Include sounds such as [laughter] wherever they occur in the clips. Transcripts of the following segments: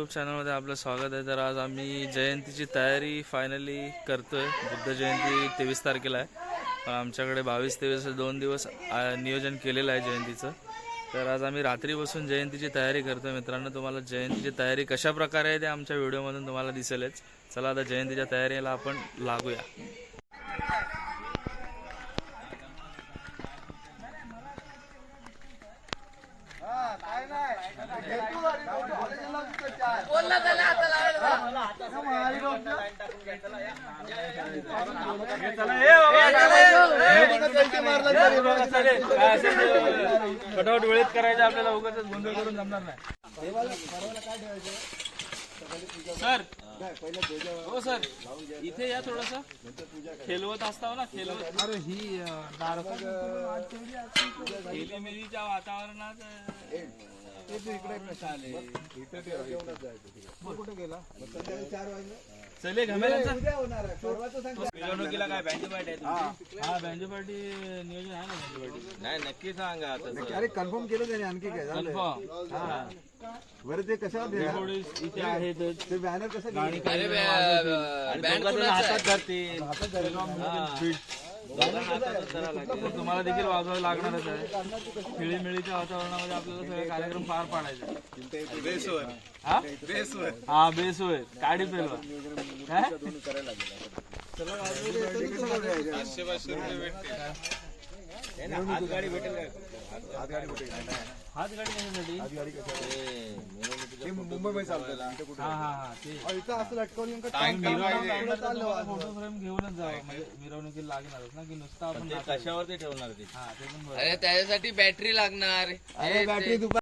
YouTube चॅनलमध्ये आपलं स्वागत आहे. तर आज आम्ही जयंतीची तयारी फायनली करतोय. बुद्ध जयंती तेवीस तारखेला आहे. पण आमच्याकडे बावीस तेवीस दोन दिवस नियोजन केलेलं आहे जयंतीचं. तर आज आम्ही रात्री बसून जयंतीची तयारी करतोय. मित्रांनो तुम्हाला जयंतीची तयारी कशा प्रकारे आहे ते आमच्या व्हिडिओमधून तुम्हाला दिसेलच. चला आता जयंतीच्या तयारीला आपण लागूया. फटाफट वेळेत करायचं आपल्याला उगाच गोंधळ करून जमणार नाही. सर. हो सर. इथे या थोडस. खेलवत असताव ना खेलवत. अरे ही वातावरणात चले काय बँजो पार्टी आहे तुमची? हा. बँजो पार्टी नियोजन आहे ना बँजो पार्टी? नाही नक्की सांगा आता अरे कन्फर्म केलं त्याने आणखी काय झालं. कन्फर्म. हा. बरं ते कशावर थोडी इथे आहेत. ते बॅनर कसं गाणी जण हातात धरतील. तुम्हाला देखील वाजवायला लागणारच आहे खेळीमेळीच्या वातावरणामध्ये आपल्याला सगळे कार्यक्रम पार पाडायचे. बेसवर. हा? बेसवर. हा बेस होय काडी पेलवा. काय? पाचशे पाचशे रुपये भेटतील. हात गाडी भेटेल. हात गाडी कशासाठी मुंबईमध्ये हा हा हा ते. इथं असं लटकवून. फोटो फ्रेम घेऊनच जावं म्हणजे मिरवणुकीला लागणारच ना की नुसतं आपण ते कशावरती ठेवणार ते? हा ते पण बरोबर. अरे त्याच्यासाठी बॅटरी लागणार. अरे बॅटरी दुपार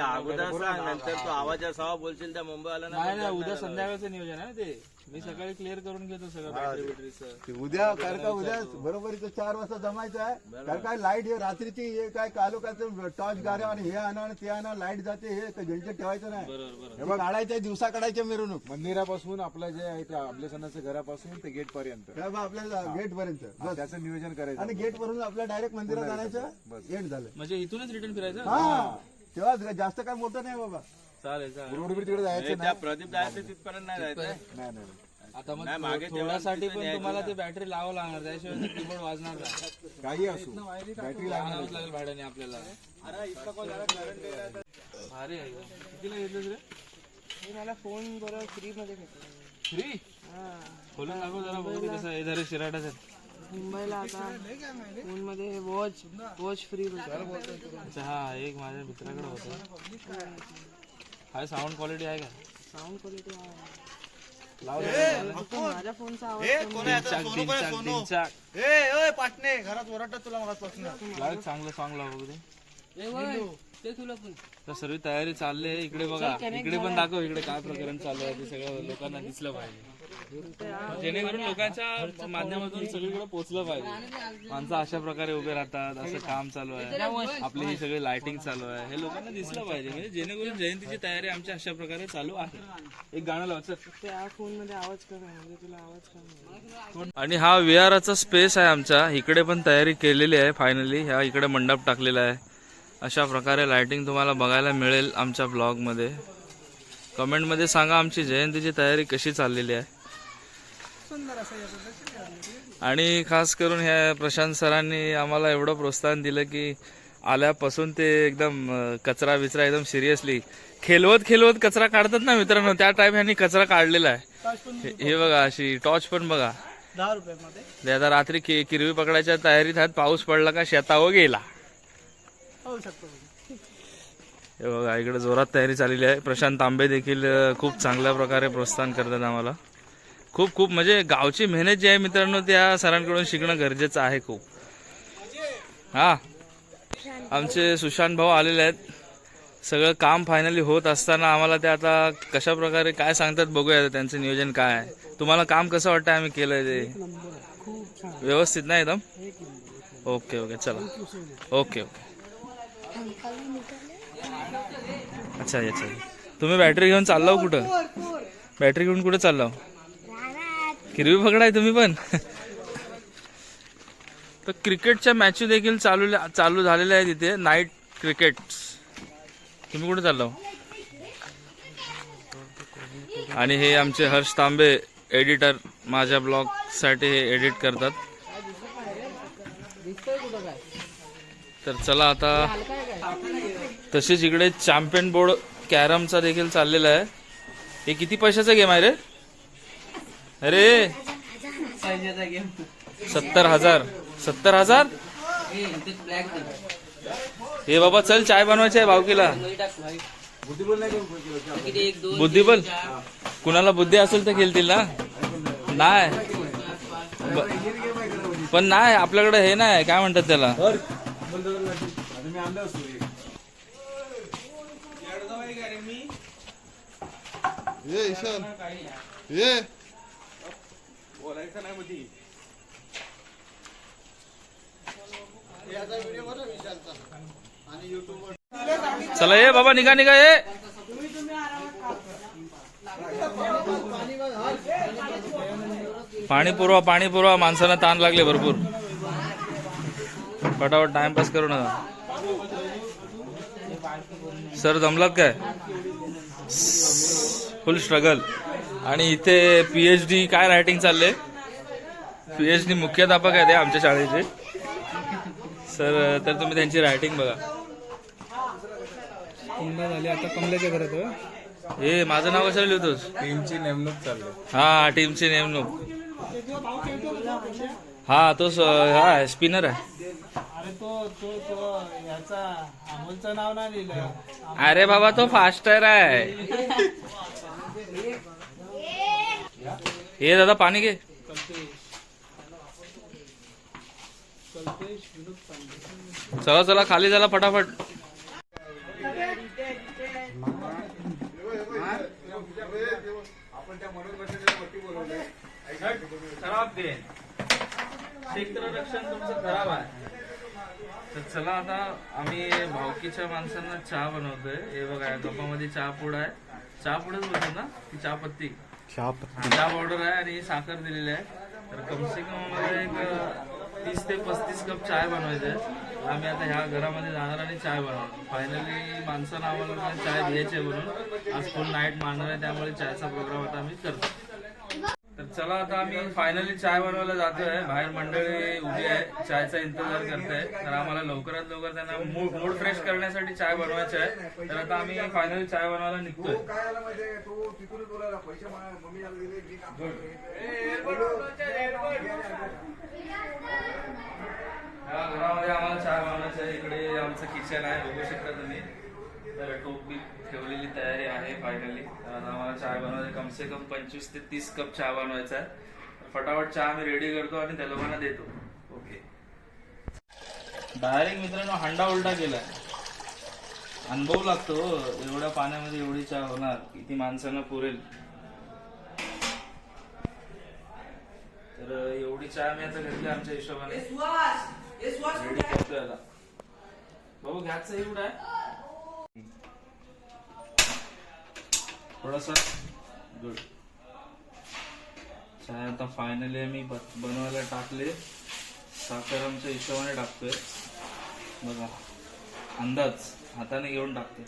ते अगोदर सांग नंतर तू आवाज असावा बोलशील त्या मुंबईवाला नाही नाही उद्या संध्याकाळचं नियोजन आहे ते. मी सकाळी क्लिअर करून घेतो सगळं बॅटरी बिटरीचं ते उद्या कारण का उद्या बरोबर इथं चार वाजता जमायचं आहे. कारण काय लाइट हे रात्रीची हे काय कालोखाचं टॉर्च गाड्या आणि हे आणा आणि ते आणा लाइट जाते हे जनरेट ठेवायचं नाही. बरोबर बरोबर. हे बघ काढायचं दिवसा काढायचं मिरवणूक. मंदिरापासून आपलं जे आहे ते आपल्या सणाचं घरापासून ते गेट पर्यंत. काय बा आपल्या गेट पर्यंत. बस. त्याचं नियोजन करायचं. आणि गेट वरून आपल्या डायरेक्ट मंदिरात आणायचं एंड झालं. म्हणजे इथूनच रिटर्न फिरायचं? हा. तेव्हा जास्त काय मोठं नाही बाबा. चालेल चालेल. रोड बी तिकडे जायचं त्या प्रदीप जायचं तिथपर्यंत नाही जायचं. नाही नाही आता मग नाही, मागे थो- थोड्यासाठी पण तुम्हाला ते बॅटरी लावावं लागणार त्याशिवाय कीबोर्ड वाजणार नाही. काही असो. बॅटरी आणावंच लागेल भाड्याने आपल्याला. भारी आहे. कितीला घेतलं रे मला फोन बरोबर फ्री मध्ये भेटला फ्री खोलून दाखव जरा बघू कसं आहे. जरा शिराटाच मुंबईला आता फोनमध्ये वॉच वॉच फ्री हा एक माझ्या मित्राकडे होता. हाय साऊंड क्वालिटी आहे का? साऊंड क्वालिटी माझ्या फोनचा आवाज आहे. पाटणे घरात ओरडतात तुला मला चांगलं सॉंग लाव बघू दे. ए, होय. ते तुला पण. तर सर्व तयारी चालली आहे. इकडे बघा. इकडे पण दाखव इकडे काय प्रकरण चालू आहे. ते सगळं लोकांना दिसलं पाहिजे. जेणेकरून लोकांच्या माध्यमातून सगळीकडे पोहोचलं पाहिजे. माणसं अशा प्रकारे उभे राहतात असं काम चालू आहे. आपली ही सगळी लाइटिंग चालू आहे. हे लोकांना दिसलं पाहिजे. म्हणजे जेणेकरून जयंतीची तयारी आमची अशा प्रकारे चालू आहे. एक गाणं लाव आणि हा विहाराचा स्पेस आहे आमचा. इकडे पण तयारी केलेली आहे फायनली ह्या इकडे मंडप टाकलेला आहे. अशा प्रकारे लाइटिंग तुम्हाला बघायला मिळेल आमच्या ब्लॉगमध्ये कमेंटमध्ये सांगा आमची जयंतीची तयारी कशी चाललेली आहे. आणि खास करून ह्या प्रशांत सरांनी आम्हाला एवढं प्रोत्साहन दिलं की आल्यापासून ते एकदम अं, कचरा बिचरा एकदम सिरियसली. खेलवत खेलवत कचरा काढतात ना मित्रांनो त्या टाईप ह्यांनी कचरा काढलेला आहे. हे- हे बघा अशी टॉर्च पण बघा. दहा रुपयामध्ये ते आता रात्री कि- किरवी पकडायच्या तयारीत आहेत पाऊस पडला का शेतावर गेला. शकतो हे बघा इकडे जोरात तयारी चाललेली आहे. प्रशांत तांबे देखील अ, खूप चांगल्या प्रकारे प्रोत्साहन करतात आम्हाला. खूप खूप म्हणजे गावची मेहनत जी आहे मित्रांनो त्या सरांकडून शिकणं गरजेचं आहे खूप. हा. आमचे सुशांत भाऊ आलेले आहेत. सगळं काम फायनली होत असताना आम्हाला ते आता कशा प्रकारे काय सांगतात बघूया त्यांचं नियोजन काय आहे. तुम्हाला काम कसं वाटतं आम्ही केलंय ते? व्यवस्थित नाही एकदम? ओके ओके चला. Okay okay. अच्छा अच्छा. तुम्ही बॅटरी घेऊन चाललाव कुठं? बॅटरी घेऊन कुठे चाललाव? हिरवी पकडाय तुम्ही पण. तर क्रिकेटच्या मॅच देखील चालू चालू झालेल्या आहेत इथे. नाईट क्रिकेट तुम्ही कुठे चाललो हो? आणि हे आमचे हर्ष तांबे एडिटर माझ्या ब्लॉगसाठी हे एडिट करतात. तर चला आता तसेच इकडे चॅम्पियन बोर्ड कॅरमचा देखील चाललेला आहे. हे किती पैशाचा गेम आहे रे? अरे. सत्तर हजार. सत्तर हजार? हे बाबा चल चाय बनवायची आहे भावकीला बुद्धिबल? कुणाला बुद्धी असेल तर खेळतील ना? नाही. पण नाही आपल्याकडे हे नाही काय म्हणतात त्याला? आता मी आणलं असतो एक. ये ईशान ये चला ये बाबा निघा निघा ये. पाणी पुरवा पाणी पुरवा. माणसांना ताण लागले भरपूर. फटाफट टाइमपास करू नका. सर जमलात काय? फुल स्ट्रगल आणि इथे पीएच डी काय रायटिंग चालले पीएच डी मुख्याध्यापक आहे ते आमच्या शाळेचे. सर तर तुम्ही त्यांची रायटिंग बघा. झाली आता कमल्याच्या घरात हो. हे माझं नाव कशाला लिहितोस? टीमची नेमणूक चालली. हा टीमची नेमणूक. हा तो स- हा स्पिनर आहे. अरे तो तो तो याचा अमोलचं नाव नाही लिहिलं. अरे बाबा तो फास्टर आहे. [laughs] हे दादा पाणी घे चला चला खाली झाला फटाफट। खराब दे क्षेत्ररक्षण तुमचं खराब आहे तर चला आता आम्ही भावकीच्या माणसांना चहा बनवतोय. हे बघा गप्पामध्ये चहा पुढ आहे. चहा पूडच बोलतो ना? ती चहा पत्ती? चहा पावडर आहे आणि साखर दिलेली आहे. तर कम से कम आम्हाला एक तीस ते पस्तीस कप चाय बनवायचं आहे आम्ही आता ह्या घरामध्ये जाणार आणि चाय बनवणार. फायनली माणसांना आम्हाला चाय द्यायची म्हणून. आज फुल नाईट मारणार आहे त्यामुळे चायचा प्रोग्राम आता आम्ही करतो. चला आता आम्ही फायनली चाय बनवायला जातोय. बाहेर मंडळी उभी आहे चायचा इंतजार करताय तर आम्हाला लवकरात लवकर त्यांना मूड मूड फ्रेश करण्यासाठी चाय बनवायची आहे. तर आता आम्ही फायनली चाय बनवायला निघतोय. या घरामध्ये आम्हाला चाय बनवायचं आहे. इकडे आमचं किचन आहे. बघू शकता तुम्ही. तर टोप बी ठेवलेली तयारी आहे फायनली आता आम्हाला चाय बनवायचं. कम से कम पंचवीस ते तीस कप चहा बनवायचा आहे. फटाफट चहा आम्ही रेडी करतो आणि त्या लोकांना देतो. ओके डायरेक्ट मित्रांनो हांडा उलटा केलाय. अनुभव लागतो हो. एवढ्या पाण्यामध्ये एवढी चहा होणार. किती माणसांना पुरेल. तर एवढी चहा मी आता घेतली आमच्या हिशोबाने. रेडी करतोय आता. बाबू घ्यायचं एवढं? थोडासा गुड चाय आता फायनली आम्ही बनवायला टाकले. साखर आमच्या हिशोबाने टाकतोय. बघा. अंदाज. हाताने घेऊन टाकतोय.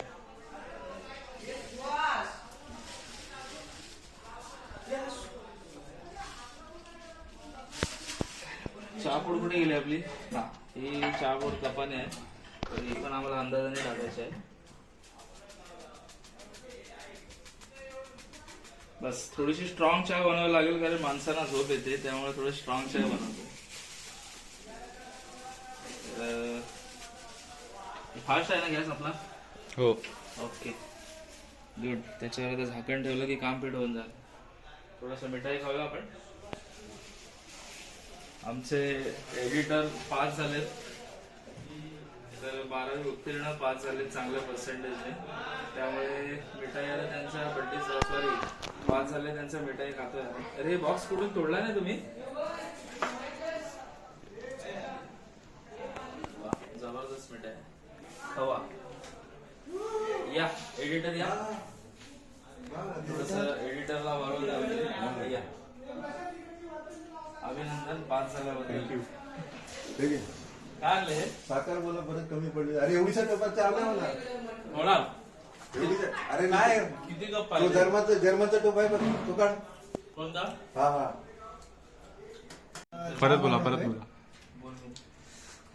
चहापूड कुठे गेली आपली? हा. ही चहापूड कपाने आहे. तर ही पण आम्हाला अंदाजाने टाकायची आहे. बस थोडीशी स्ट्रॉंग चहा बनवावी लागेल कारण माणसांना झोप येते त्यामुळे थोडी स्ट्रॉंग चहा बनवतो. फास्ट आहे ना गॅस आपला? हो. ओके. गुड त्याच्यावर आता झाकण ठेवलं की काम पीठ होऊन जाईल. थोडंसं मिठाई खाऊया आपण. आमचे एडिटर पास झालेत. तर बारावी उत्तीर्ण पास झालेत चांगल्या पर्सेंटेजने त्यामुळे मिठाई आता त्यांच्या बड्डे सॉरी पास झाले त्यांचा मिठाई खातोय. अरे हे बॉक्स कुठून तोडला नाही तुम्ही? जबरदस्त मिठाई. हवा या एडिटर या. थोडस एडिटरला बरोबर या. अभिनंदन पास झाल्याबद्दल. काय आणलं हे? साखर बोला परत कमी पडली. अरे एवढीशा कपात चहा नाही मला. होणार अरे नाही. किती कप तो पाहिजे जर्मनचा जर्मनचा टोप आहे बघ तो काढ. कोणता? हा हा. परत बोला परत बोला.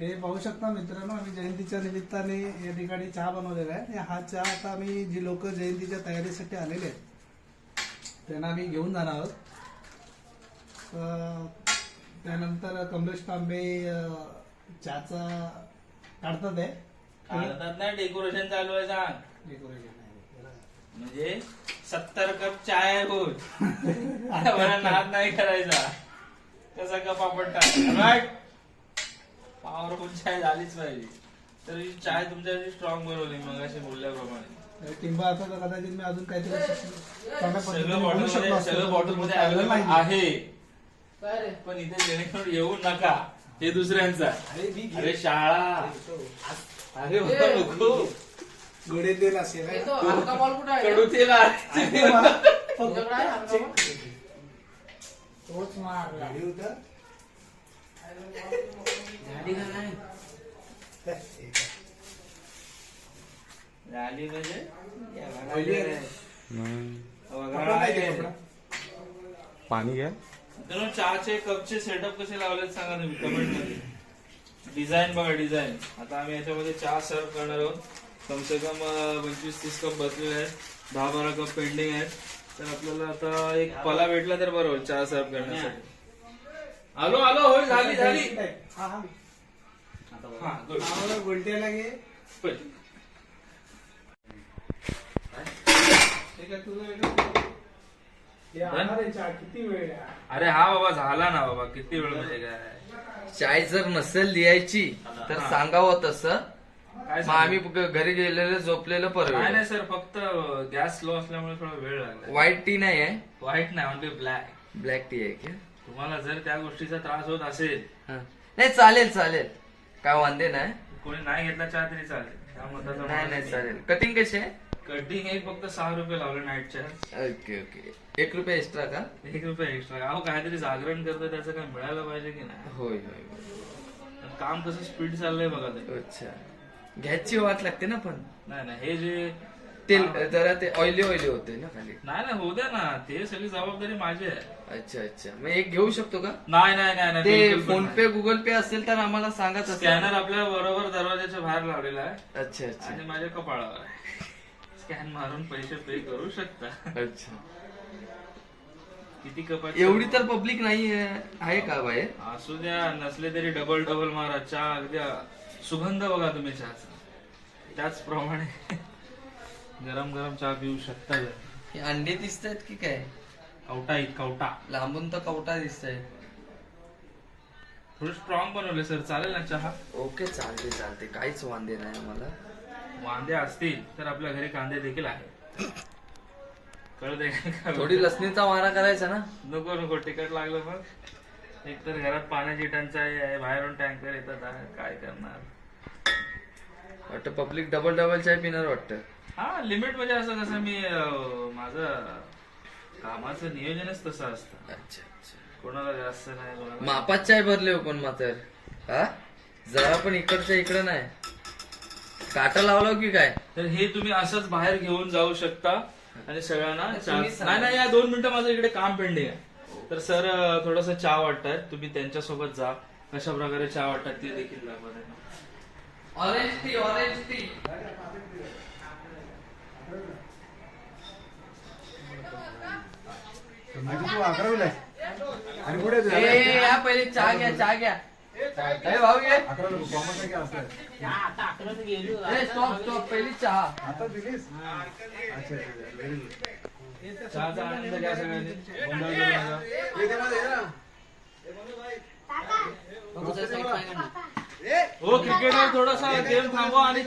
हे पाहू शकता मित्रांनो आम्ही जयंतीच्या निमित्ताने या ठिकाणी चहा बनवलेला आहे. आणि हा चहा आता आम्ही जी लोक जयंतीच्या तयारीसाठी आलेले आहेत त्यांना आम्ही घेऊन जाणार आहोत. तर त्यानंतर कमलेश तांबे अं, चहाचा काढतात आहे. भारतात ना डेकोरेशन चालू आहे सांग. म्हणजे सत्तर कप चाय मला नाद नाही करायचा. कसा कप आपण टाक पॉवरफुल चाय झालीच पाहिजे. तर ही चाय तुमच्यासाठी स्ट्रॉंग बनवली मग अशी बोलल्याप्रमाणे टिंबा असता तर कदाचित मी अजून सगळं बॉटलमध्ये. सगळं बॉटलमध्ये अवेलेबल. आहे. काय रे पण इथे जेणेकरून येऊ नका. हे दुसऱ्यांचा अरे शाळा. अरे बाबा, नको. गोडे तेल असेल तो हलका बॉल कुठे आहे? कडू तेल आहे. [laughs] तुझ्याकडे आहे हलका बॉल तोच मारला. झाली म्हणजे? Oily आहे. वगैरे आहे. पाणी घ्या. मित्रांनो चहाचे कपचे सेटअप कसे लावलेत सांगा तुम्ही कमेंटमध्ये. डिझाईन बघा डिझाईन आता आम्ही याच्यामध्ये चहा सर्व करणार आहोत. कम से कम पंचवीस तीस कप बसलेले आहेत. दहा बारा कप पेंडिंग आहेत. तर आपल्याला आता एक पला भेटला तर बरं होईल चहा सर्व करण्यासाठी. आलो आलो झाली झाली. गोलट्याला? अरे हा बाबा झाला ना बाबा किती वेळ म्हणजे काय? चाय जर नसेल लिहायची तर सांगावं तसं. काय मग आम्ही ग- घरी गेलेलं झोपलेलं नाही नाही सर फक्त गॅस स्लो असल्यामुळे थोडा वेळ लागला. व्हाईट टी नाही आहे. व्हाईट नाही ओनली ब्लॅक ब्लॅक टी आहे की? तुम्हाला जर त्या गोष्टीचा त्रास होत असेल. हा. नाही चालेल चालेल. काय वांदे नाही. कोणी नाही घेतला चहा तरी चालेल. त्या मताचा नाही माणूस नाही चालेल. कटिंग कशी आहे? कटिंग एक फक्त सहा रुपये लावले नाईटच्या ओके ओके एक रुपये एक्स्ट्रा का? एक रुपये एक्स्ट्रा अहो काहीतरी जागरण करतो त्याचं काय मिळायला पाहिजे की नाही? होय होय होय. काम कसं स्पीड चाललंय बघा ते अच्छा. घ्यायची वाट लागते ना पण. नाही नाही हे जे तेल जरा ते ऑइली ऑइली होते ना खाली. नाही नाही होऊ द्या ना. ते सगळी जबाबदारी माझी आहे. अच्छा अच्छा. मग एक घेऊ शकतो का? नाही नाही नाही नाही ते बिलकुल पण फोन. पे गुगल पे असेल तर आम्हाला सांगा तसं. स्कॅनर आपल्या बरोबर दरवाजाच्या बाहेर लावलेला आहे. अच्छा अच्छा. आणि माझ्या कपाळावर आहे. स्कॅन मारून पैसे पे करू शकता. अच्छा. किती कपाट एवढी तर पब्लिक नाही आहे का बाहेर? असू द्या नसले तरी डबल डबल मारा. चहा अगदी सुगंध बघा तुम्ही चहाचा. त्याचप्रमाणे गरम गरम चहा पिऊ शकता. हे अंडे दिसत आहेत की काय? कवटा इत कवटा. लांबून तर कवटा दिसत आहे थोडं स्ट्रॉंग बनवले सर चालेल ना चहा? ओके चालते चालते काहीच वांदे नाही आम्हाला. वांदे असतील तर आपल्या घरी कांदे देखील आहेत. कळते का? थोडी लसणीचा मारा करायचा ना? नको नको. तिकट लागलं मग. एक तर घरात पाण्याची टंचाई आहे बाहेरून टँकर येतात. आहे. काय करणार? वाटतं पब्लिक डबल डबल चाय पिणार वाटतं. हा लिमिट म्हणजे असं कसं मी अं, माझं कामाचं नियोजनच तसं असतं. अच्छा अच्छा. कोणाला जास्त नाही कोणाला मापात चाय भरले हो पण मात्र. हा? जरा पण इकडच्या इकडं नाही. काटा लावला की काय? तर हे तुम्ही असंच बाहेर घेऊन जाऊ शकता आणि सगळ्यांना चहा- तुम्ही सांगा. नाही नाही या दोन मिनिटं माझं इकडे काम पेंडिंग आहे. तर सर थोडस चहा वाटतायत तुम्ही त्यांच्यासोबत जा. कशा प्रकारे चहा वाटतात ते देखील दाखवा त्यांना. ऑरेंज टी ऑरेंज टी म्हणजे तू अकरावीला आहेस? आणि पुढे तू? ए या पहिले चहा घ्या चहा घ्या ए भाऊ ये कॉमर्स? ए स्टॉप स्टॉप पहिली चहा आता दिलीस अच्छा व्हेरी गुड चहाचा आनंद घ्या सगळ्यांनी गोंधळ करू नका. हो क्रिकेटवर थोडासा गेम थांबवा आणि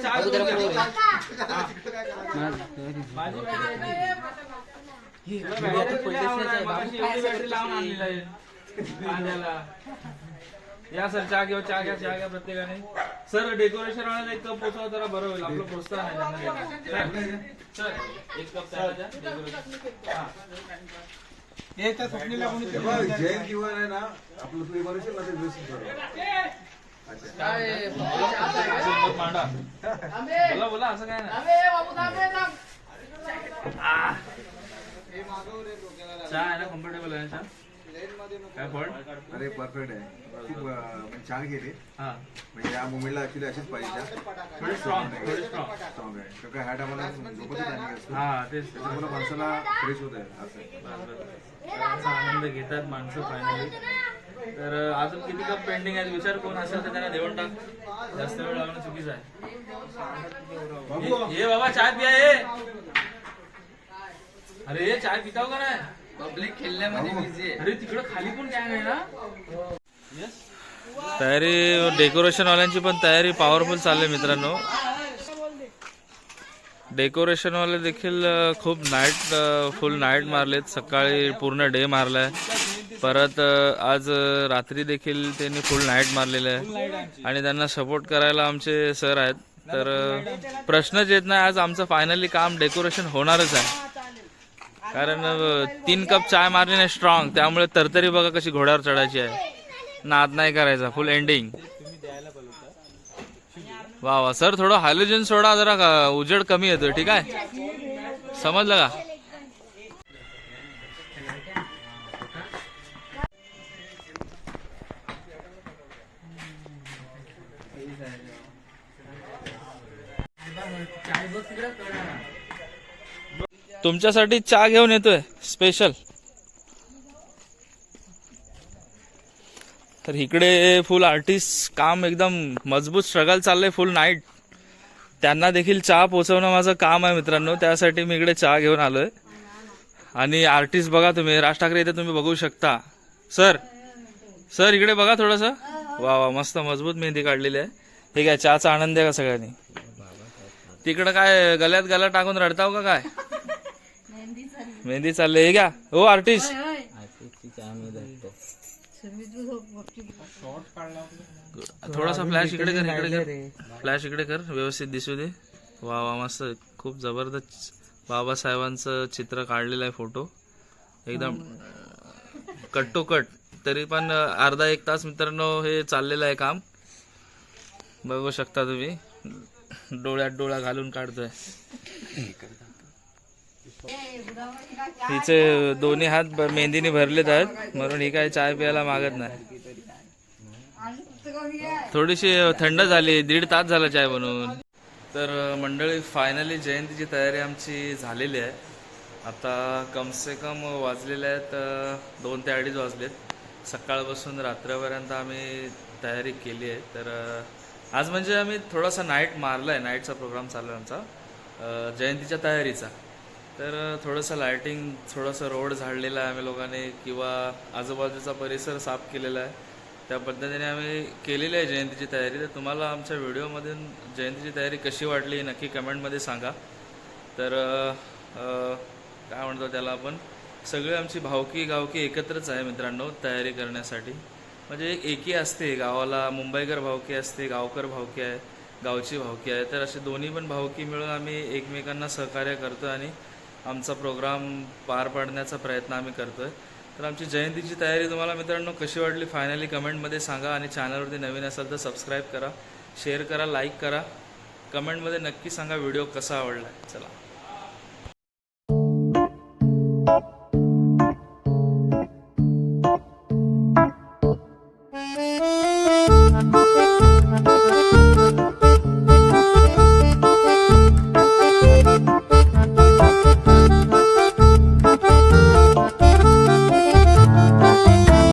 बॅटरी लावून आणलेली आहे. कांद्याला. या सर चहा घेऊ चहा घ्या चहा घ्या प्रत्येकाने. सर डेकोरेशन वाला एक कप पोचवा जरा बरं होईल. आपलं प्रोत्साहन आहे त्यांना देणं. सर एक कप डेकोरेशन जैन जीवन आहे ना आपलं तू बरोबर काय? मांडा बोला बोला असं काय नाही. चहा आहे ना कम्फर्टेबल आहे चहा? काय अरे परफेक्ट आहे. खूप म्हणजे छान गेली हा. म्हणजे या मुंबईला ऍक्च्युली अशीच पाहिजे थोडी स्ट्रॉंग थोडी स्ट्रॉंग स्ट्रॉंग आहे. कारण का ह्या टायमाला झोपतच असतो. हा तेच त्याच्यामुळे माणसाला फ्रेश होत आहे. असं आहे. आनंद घेतात माणसं फायनली तर अजून किती कप पेंडिंग आहेत? विचार कोण असेल तर त्यांना देऊन टाक. जास्त वेळ लागणं चुकीचं आहे. ये- ये बाबा चाय पिया ये. अरे ये चाय पिताव का नाही? पब्लिक खेळण्यामध्ये बिझी आहे. अरे तिकडं खाली पण काय आहे ना? तयारी डेकोरेशन वाल्यांची पण तयारी पॉवरफुल चालली मित्रांनो. डेकोरेशन वाले देखील खूप नाईट फुल नाईट मारलेत. सकाळी पूर्ण डे मारलाय. परत आज रात्री देखील त्यांनी फुल नाईट मारलेलं आहे. आणि त्यांना सपोर्ट करायला आमचे सर आहेत. तर प्रश्नच येत नाही. आज आमचं फायनली काम डेकोरेशन होणारच आहे. कारण तीन कप चाय मारली नाही स्ट्रॉंग त्यामुळे तरतरी बघा कशी घोड्यावर चढायची आहे. नाद नाही करायचा. फुल एंडिंग वा वा. सर थोडं हायलोजन सोडा. जरा का- उजेड कमी येतोय. ठीक आहे? समजलं का? तुमच्यासाठी चहा घेऊन येतोय स्पेशल तर इकडे फुल आर्टिस्ट काम एकदम मजबूत स्ट्रगल चाललंय फुल नाईट त्यांना देखील चहा पोचवणं माझं काम आहे मित्रांनो त्यासाठी मी इकडे चहा घेऊन आलोय. आणि आर्टिस्ट बघा तुम्ही राज ठाकरे इथे तुम्ही बघू शकता. सर सर इकडे बघा थोडस. वा वा मस्त मजबूत मेहंदी काढलेली आहे. ठीक आहे चहाचा आनंद आहे का सगळ्यांनी? तिकडं काय गल्यात गला टाकून रडताव का काय? मेहंदी चालले. हे घ्या. हो आर्टिस्ट थोडासा फ्लॅश इकडे कर इकडे कर. फ्लॅश इकडे कर व्यवस्थित दिसू दे. वा वा मस्त. खूप जबरदस्त बाबासाहेबांचं चित्र काढलेलं आहे फोटो एकदम कट टू कट तरी पण अर्धा एक तास मित्रांनो हे चाललेलं आहे काम. बघू शकता तुम्ही. डोळ्यात डोळा घालून काढतोय. तिचे दोन्ही हात मेहंदीने भरलेत आहेत. म्हणून ही काय चाय प्यायला मागत नाही. थोडीशी थंड झाली. दीड तास झाला चाय बनवून. तर मंडळी फायनली जयंतीची तयारी आमची झालेली आहे. आता कम से कम वाजलेले आहेत दोन ते अडीच वाजलेत. सकाळपासून रात्रपर्यंत आम्ही तयारी केली आहे. तर आज म्हणजे आम्ही थोडासा नाईट मारला आहे नाईटचा प्रोग्राम चालू आहे आमचा जयंतीच्या तयारीचा. तर थोडंसं लायटिंग थोडंसं रोड झाडलेला आहे आम्ही लोकांनी किंवा आजूबाजूचा परिसर साफ केलेला आहे. त्या पद्धतीने आम्ही केलेली आहे जयंतीची तयारी. तर तुम्हाला आमच्या व्हिडिओमधून जयंतीची तयारी कशी वाटली नक्की कमेंटमध्ये सांगा. तर काय म्हणतो त्याला आपण? सगळी आमची भावकी गावकी एकत्रच आहे मित्रांनो तयारी करण्यासाठी. म्हणजे एक एकी असते गावाला मुंबईकर भावकी असते गावकर भावकी आहे गावची भावकी आहे. तर असे दोन्ही पण भावकी मिळून आम्ही एकमेकांना सहकार्य करतो आणि आमचा प्रोग्राम पार पाडण्याचा प्रयत्न आम्ही करतोय. तर आमची जयंतीची तयारी तुम्हाला मित्रांनो कशी वाटली फायनली कमेंटमध्ये सांगा आणि चॅनलवरती नवीन असाल तर सबस्क्राईब करा शेअर करा लाईक करा. कमेंटमध्ये नक्की सांगा व्हिडिओ कसा आवडला चला.